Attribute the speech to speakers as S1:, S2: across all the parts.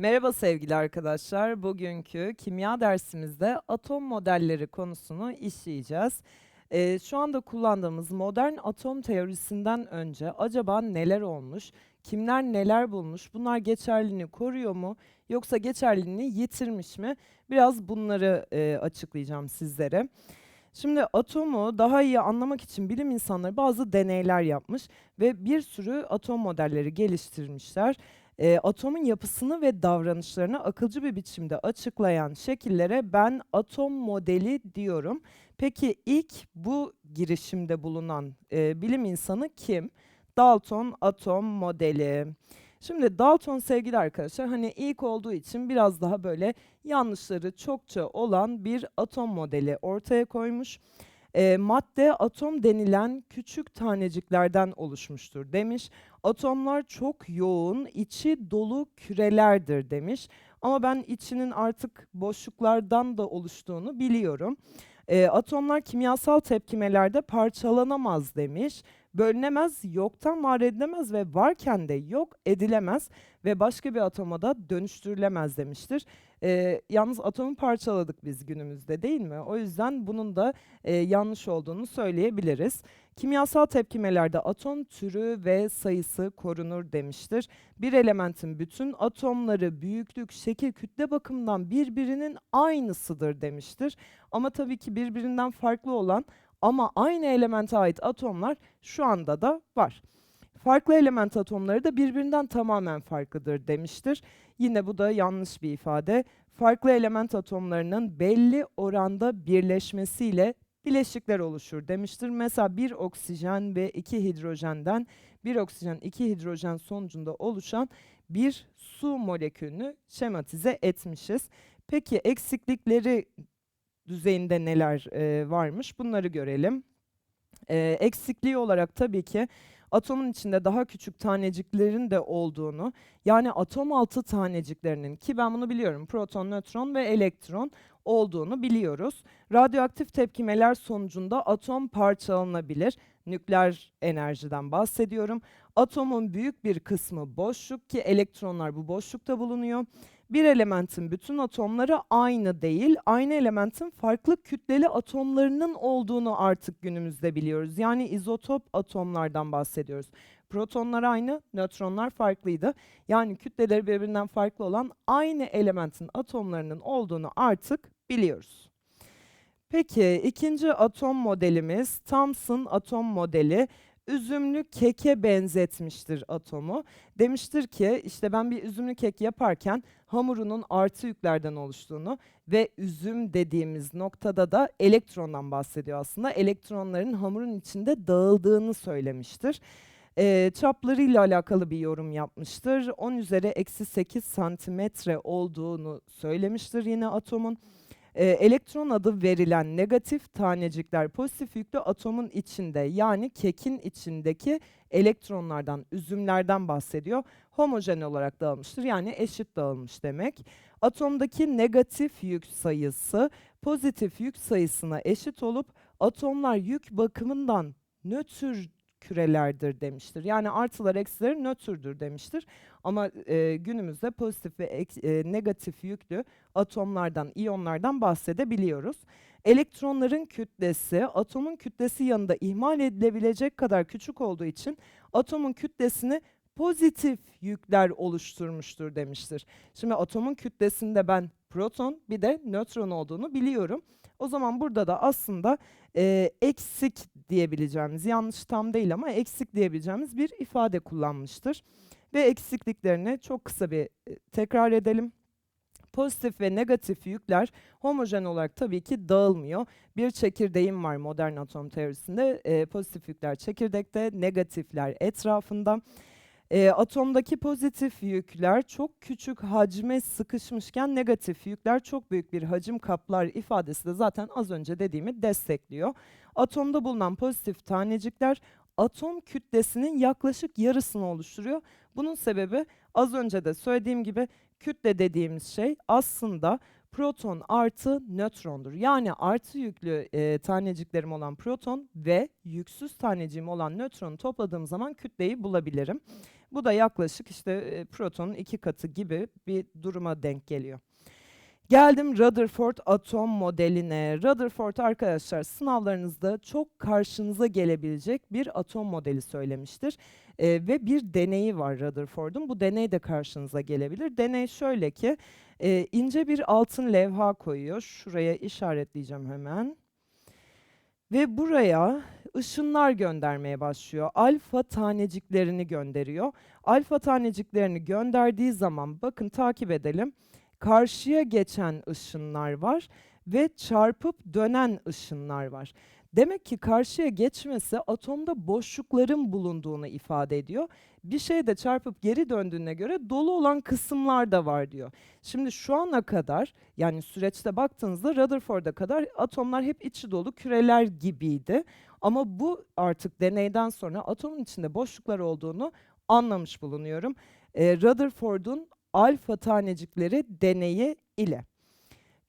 S1: Merhaba sevgili arkadaşlar. Bugünkü kimya dersimizde atom modelleri konusunu işleyeceğiz. Ee, şu anda kullandığımız modern atom teorisinden önce acaba neler olmuş, kimler neler bulmuş, bunlar geçerliliğini koruyor mu yoksa geçerliliğini yitirmiş mi? Biraz bunları e, açıklayacağım sizlere. Şimdi atomu daha iyi anlamak için bilim insanları bazı deneyler yapmış ve bir sürü atom modelleri geliştirmişler e, atomun yapısını ve davranışlarını akılcı bir biçimde açıklayan şekillere ben atom modeli diyorum. Peki ilk bu girişimde bulunan e, bilim insanı kim? Dalton atom modeli. Şimdi Dalton sevgili arkadaşlar hani ilk olduğu için biraz daha böyle yanlışları çokça olan bir atom modeli ortaya koymuş. E, madde atom denilen küçük taneciklerden oluşmuştur demiş. Atomlar çok yoğun, içi dolu kürelerdir demiş. Ama ben içinin artık boşluklardan da oluştuğunu biliyorum. E, atomlar kimyasal tepkimelerde parçalanamaz demiş. Bölünemez, yoktan var edilemez ve varken de yok edilemez ve başka bir atoma da dönüştürülemez demiştir. E, yalnız atomu parçaladık biz günümüzde değil mi? O yüzden bunun da e, yanlış olduğunu söyleyebiliriz. Kimyasal tepkimelerde atom türü ve sayısı korunur demiştir. Bir elementin bütün atomları büyüklük, şekil, kütle bakımından birbirinin aynısıdır demiştir. Ama tabii ki birbirinden farklı olan ama aynı elemente ait atomlar şu anda da var. Farklı element atomları da birbirinden tamamen farklıdır demiştir. Yine bu da yanlış bir ifade. Farklı element atomlarının belli oranda birleşmesiyle bileşikler oluşur demiştir. Mesela bir oksijen ve iki hidrojenden bir oksijen iki hidrojen sonucunda oluşan bir su molekülünü şematize etmişiz. Peki eksiklikleri düzeyinde neler e, varmış bunları görelim. E, eksikliği olarak tabii ki atomun içinde daha küçük taneciklerin de olduğunu, yani atom altı taneciklerinin ki ben bunu biliyorum, proton, nötron ve elektron olduğunu biliyoruz. Radyoaktif tepkimeler sonucunda atom parçalanabilir. Nükleer enerjiden bahsediyorum. Atomun büyük bir kısmı boşluk ki elektronlar bu boşlukta bulunuyor. Bir elementin bütün atomları aynı değil, aynı elementin farklı kütleli atomlarının olduğunu artık günümüzde biliyoruz. Yani izotop atomlardan bahsediyoruz. Protonlar aynı, nötronlar farklıydı. Yani kütleleri birbirinden farklı olan aynı elementin atomlarının olduğunu artık biliyoruz. Peki ikinci atom modelimiz Thomson atom modeli üzümlü keke benzetmiştir atomu. Demiştir ki işte ben bir üzümlü kek yaparken hamurunun artı yüklerden oluştuğunu ve üzüm dediğimiz noktada da elektrondan bahsediyor aslında. Elektronların hamurun içinde dağıldığını söylemiştir. E, çaplarıyla alakalı bir yorum yapmıştır. 10 üzeri eksi 8 santimetre olduğunu söylemiştir yine atomun. E, elektron adı verilen negatif tanecikler pozitif yüklü atomun içinde yani kekin içindeki elektronlardan, üzümlerden bahsediyor. Homojen olarak dağılmıştır yani eşit dağılmış demek. Atomdaki negatif yük sayısı pozitif yük sayısına eşit olup atomlar yük bakımından nötr kürelerdir demiştir. Yani artılar eksiler nötrdür demiştir. Ama e, günümüzde pozitif ve ek, e, negatif yüklü atomlardan, iyonlardan bahsedebiliyoruz. Elektronların kütlesi atomun kütlesi yanında ihmal edilebilecek kadar küçük olduğu için atomun kütlesini pozitif yükler oluşturmuştur demiştir. Şimdi atomun kütlesinde ben proton bir de nötron olduğunu biliyorum. O zaman burada da aslında e, eksik diyebileceğimiz, yanlış tam değil ama eksik diyebileceğimiz bir ifade kullanmıştır. Ve eksikliklerini çok kısa bir e, tekrar edelim. Pozitif ve negatif yükler homojen olarak tabii ki dağılmıyor. Bir çekirdeğim var modern atom teorisinde. E, pozitif yükler çekirdekte, negatifler etrafında. E, atomdaki pozitif yükler çok küçük hacme sıkışmışken negatif yükler çok büyük bir hacim kaplar ifadesi de zaten az önce dediğimi destekliyor. Atomda bulunan pozitif tanecikler atom kütlesinin yaklaşık yarısını oluşturuyor. Bunun sebebi az önce de söylediğim gibi kütle dediğimiz şey aslında proton artı nötrondur. Yani artı yüklü e, taneciklerim olan proton ve yüksüz taneciğim olan nötronu topladığım zaman kütleyi bulabilirim. Bu da yaklaşık işte protonun iki katı gibi bir duruma denk geliyor. Geldim Rutherford atom modeline. Rutherford arkadaşlar sınavlarınızda çok karşınıza gelebilecek bir atom modeli söylemiştir. Ee, ve bir deneyi var Rutherford'un. Bu deney de karşınıza gelebilir. Deney şöyle ki e, ince bir altın levha koyuyor. Şuraya işaretleyeceğim hemen. Ve buraya ışınlar göndermeye başlıyor. Alfa taneciklerini gönderiyor. Alfa taneciklerini gönderdiği zaman bakın takip edelim karşıya geçen ışınlar var ve çarpıp dönen ışınlar var. Demek ki karşıya geçmesi atomda boşlukların bulunduğunu ifade ediyor. Bir şey de çarpıp geri döndüğüne göre dolu olan kısımlar da var diyor. Şimdi şu ana kadar yani süreçte baktığınızda Rutherford'a kadar atomlar hep içi dolu küreler gibiydi. Ama bu artık deneyden sonra atomun içinde boşluklar olduğunu anlamış bulunuyorum. Ee, Rutherford'un alfa tanecikleri deneyi ile.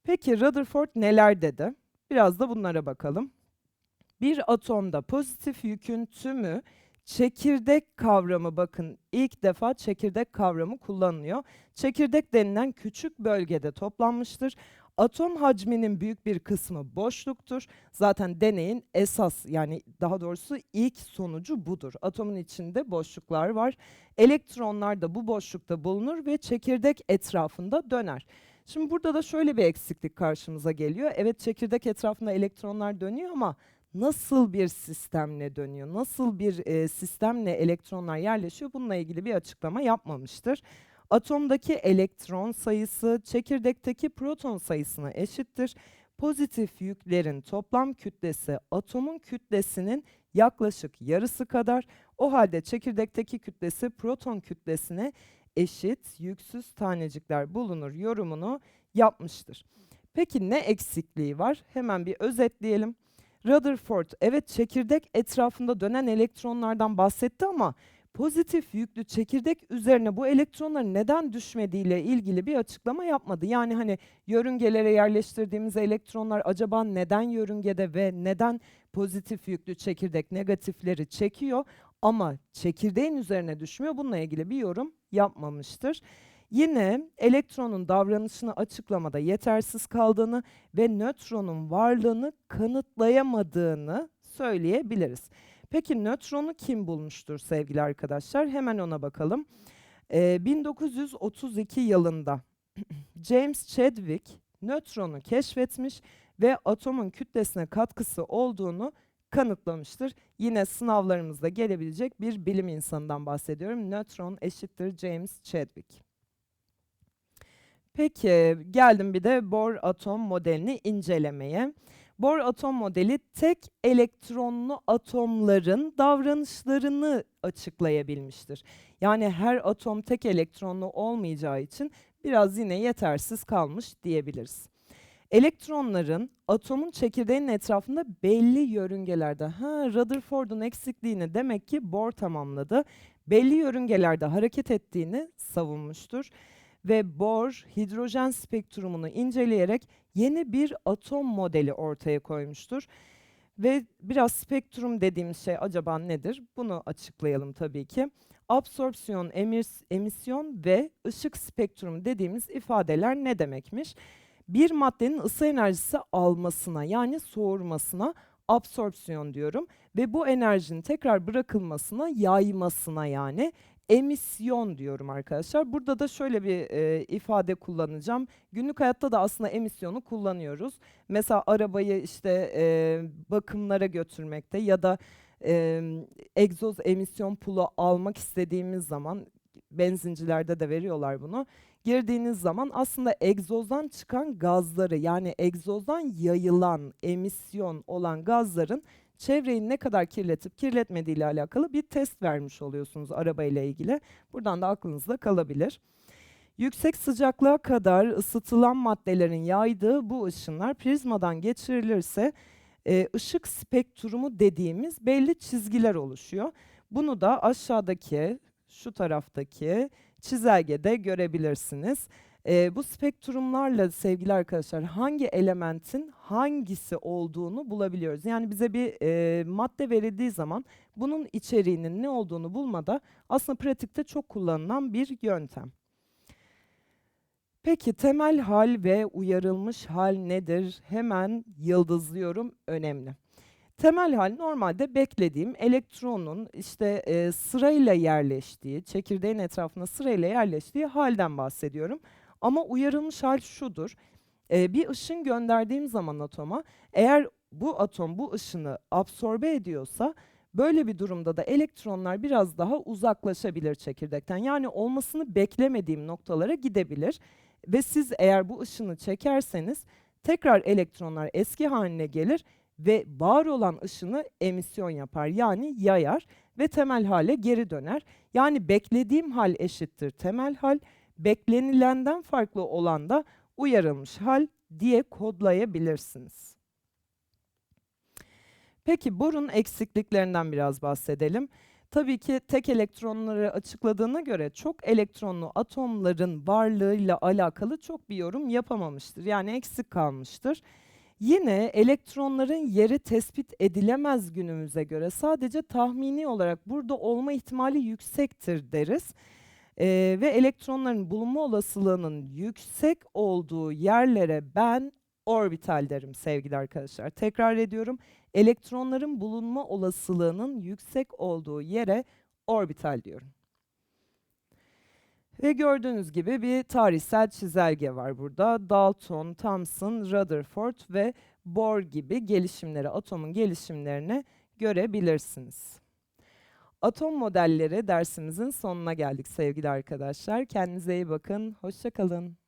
S1: Peki Rutherford neler dedi? Biraz da bunlara bakalım. Bir atomda pozitif yükün tümü çekirdek kavramı bakın ilk defa çekirdek kavramı kullanılıyor. Çekirdek denilen küçük bölgede toplanmıştır. Atom hacminin büyük bir kısmı boşluktur. Zaten deneyin esas yani daha doğrusu ilk sonucu budur. Atomun içinde boşluklar var. Elektronlar da bu boşlukta bulunur ve çekirdek etrafında döner. Şimdi burada da şöyle bir eksiklik karşımıza geliyor. Evet çekirdek etrafında elektronlar dönüyor ama nasıl bir sistemle dönüyor? Nasıl bir e, sistemle elektronlar yerleşiyor? Bununla ilgili bir açıklama yapmamıştır. Atomdaki elektron sayısı çekirdekteki proton sayısına eşittir. Pozitif yüklerin toplam kütlesi atomun kütlesinin yaklaşık yarısı kadar. O halde çekirdekteki kütlesi proton kütlesine eşit yüksüz tanecikler bulunur yorumunu yapmıştır. Peki ne eksikliği var? Hemen bir özetleyelim. Rutherford evet çekirdek etrafında dönen elektronlardan bahsetti ama pozitif yüklü çekirdek üzerine bu elektronların neden düşmediğiyle ilgili bir açıklama yapmadı. Yani hani yörüngelere yerleştirdiğimiz elektronlar acaba neden yörüngede ve neden pozitif yüklü çekirdek negatifleri çekiyor ama çekirdeğin üzerine düşmüyor. Bununla ilgili bir yorum yapmamıştır. Yine elektronun davranışını açıklamada yetersiz kaldığını ve nötronun varlığını kanıtlayamadığını söyleyebiliriz. Peki nötronu kim bulmuştur sevgili arkadaşlar? Hemen ona bakalım. Ee, 1932 yılında James Chadwick nötronu keşfetmiş ve atomun kütlesine katkısı olduğunu kanıtlamıştır. Yine sınavlarımızda gelebilecek bir bilim insanından bahsediyorum. Nötron eşittir James Chadwick. Peki geldim bir de Bohr atom modelini incelemeye. Bohr atom modeli tek elektronlu atomların davranışlarını açıklayabilmiştir. Yani her atom tek elektronlu olmayacağı için biraz yine yetersiz kalmış diyebiliriz. Elektronların atomun çekirdeğinin etrafında belli yörüngelerde, ha Rutherford'un eksikliğini demek ki Bohr tamamladı. Belli yörüngelerde hareket ettiğini savunmuştur ve Bohr hidrojen spektrumunu inceleyerek yeni bir atom modeli ortaya koymuştur. Ve biraz spektrum dediğimiz şey acaba nedir? Bunu açıklayalım tabii ki. Absorpsiyon, emis, emisyon ve ışık spektrum dediğimiz ifadeler ne demekmiş? Bir maddenin ısı enerjisi almasına yani soğurmasına absorpsiyon diyorum ve bu enerjinin tekrar bırakılmasına yaymasına yani emisyon diyorum arkadaşlar. Burada da şöyle bir e, ifade kullanacağım. Günlük hayatta da aslında emisyonu kullanıyoruz. Mesela arabayı işte e, bakımlara götürmekte ya da e, egzoz emisyon pulu almak istediğimiz zaman benzincilerde de veriyorlar bunu. Girdiğiniz zaman aslında egzozdan çıkan gazları yani egzozdan yayılan emisyon olan gazların çevreyi ne kadar kirletip kirletmediği ile alakalı bir test vermiş oluyorsunuz arabayla ilgili. Buradan da aklınızda kalabilir. Yüksek sıcaklığa kadar ısıtılan maddelerin yaydığı bu ışınlar prizmadan geçirilirse e, ışık spektrumu dediğimiz belli çizgiler oluşuyor. Bunu da aşağıdaki şu taraftaki çizelgede görebilirsiniz. Ee, bu spektrumlarla sevgili arkadaşlar hangi elementin hangisi olduğunu bulabiliyoruz. Yani bize bir e, madde verildiği zaman bunun içeriğinin ne olduğunu bulmada aslında pratikte çok kullanılan bir yöntem. Peki temel hal ve uyarılmış hal nedir? Hemen yıldızlıyorum önemli. Temel hal normalde beklediğim elektronun işte e, sırayla yerleştiği, çekirdeğin etrafına sırayla yerleştiği halden bahsediyorum. Ama uyarılmış hal şudur. E, bir ışın gönderdiğim zaman atoma eğer bu atom bu ışını absorbe ediyorsa böyle bir durumda da elektronlar biraz daha uzaklaşabilir çekirdekten. Yani olmasını beklemediğim noktalara gidebilir ve siz eğer bu ışını çekerseniz tekrar elektronlar eski haline gelir ve var olan ışını emisyon yapar yani yayar ve temel hale geri döner. Yani beklediğim hal eşittir temel hal, beklenilenden farklı olan da uyarılmış hal diye kodlayabilirsiniz. Peki borun eksikliklerinden biraz bahsedelim. Tabii ki tek elektronları açıkladığına göre çok elektronlu atomların varlığıyla alakalı çok bir yorum yapamamıştır. Yani eksik kalmıştır. Yine elektronların yeri tespit edilemez günümüze göre sadece tahmini olarak burada olma ihtimali yüksektir deriz. Ee, ve elektronların bulunma olasılığının yüksek olduğu yerlere ben orbital derim sevgili arkadaşlar. Tekrar ediyorum. Elektronların bulunma olasılığının yüksek olduğu yere orbital diyorum. Ve gördüğünüz gibi bir tarihsel çizelge var burada. Dalton, Thomson, Rutherford ve Bohr gibi gelişimleri, atomun gelişimlerini görebilirsiniz. Atom modelleri dersimizin sonuna geldik sevgili arkadaşlar. Kendinize iyi bakın, hoşça kalın.